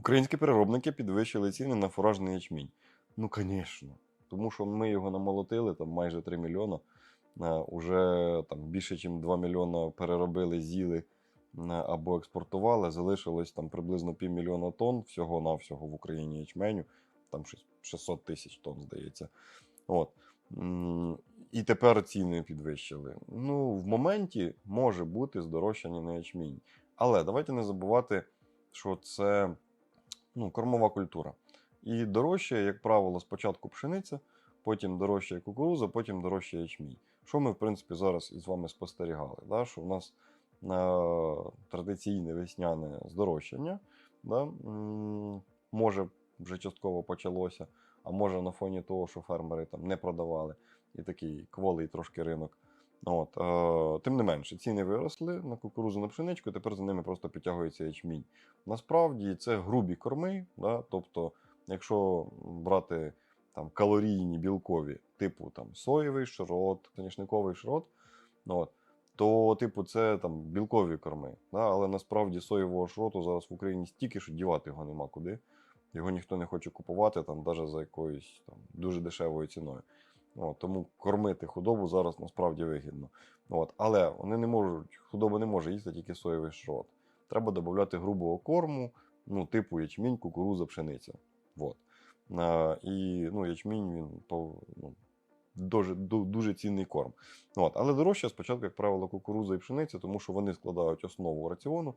Українські переробники підвищили ціни на фуражний ячмінь. Ну, звісно. Тому що ми його намолотили там майже 3 мільйона. Е, Уже там більше, ніж 2 мільйона переробили, з'їли е, або експортували. Залишилось там приблизно півмільйона тонн всього-навсього в Україні ячменю. Там щось 600 тисяч тонн, здається. От. І тепер ціни підвищили. Ну, в моменті може бути здорожчання на ячмінь. Але давайте не забувати, що це ну, кормова культура. І дорожче, як правило, спочатку пшениця, потім дорожче кукуруза, потім дорожче ячмінь. Що ми, в принципі, зараз із вами спостерігали? Да? Що в нас е, традиційне весняне здорожчання, да? м, може вже частково почалося, а може на фоні того, що фермери там не продавали, і такий кволий трошки ринок. От, е, тим не менше, ціни виросли на кукурузу на пшеничку, тепер за ними просто підтягується ячмінь. Насправді це грубі корми, да? тобто, якщо брати там, калорійні білкові, типу там, соєвий шрот, соняшниковий шрот, ну, от, то, типу, це там білкові корми. Да? Але насправді соєвого шроту зараз в Україні стільки, що дівати його нема куди. Його ніхто не хоче купувати, навіть за якоюсь там, дуже дешевою ціною. От, тому кормити худобу зараз насправді вигідно. От, але вони не можуть, худоба не може їсти тільки соєвий шрот. Треба додати грубого корму, ну, типу ячмінь, кукуруза, пшениця. От. А, і ну, ячмінь він ну, дуже, дуже цінний корм. От. Але дорожче спочатку, як правило, кукуруза і пшениця, тому що вони складають основу раціону.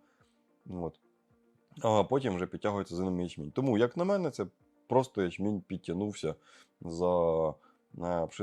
От. А потім вже підтягується за ними ячмінь. Тому, як на мене, це просто ячмінь підтягнувся за е, пшеницю.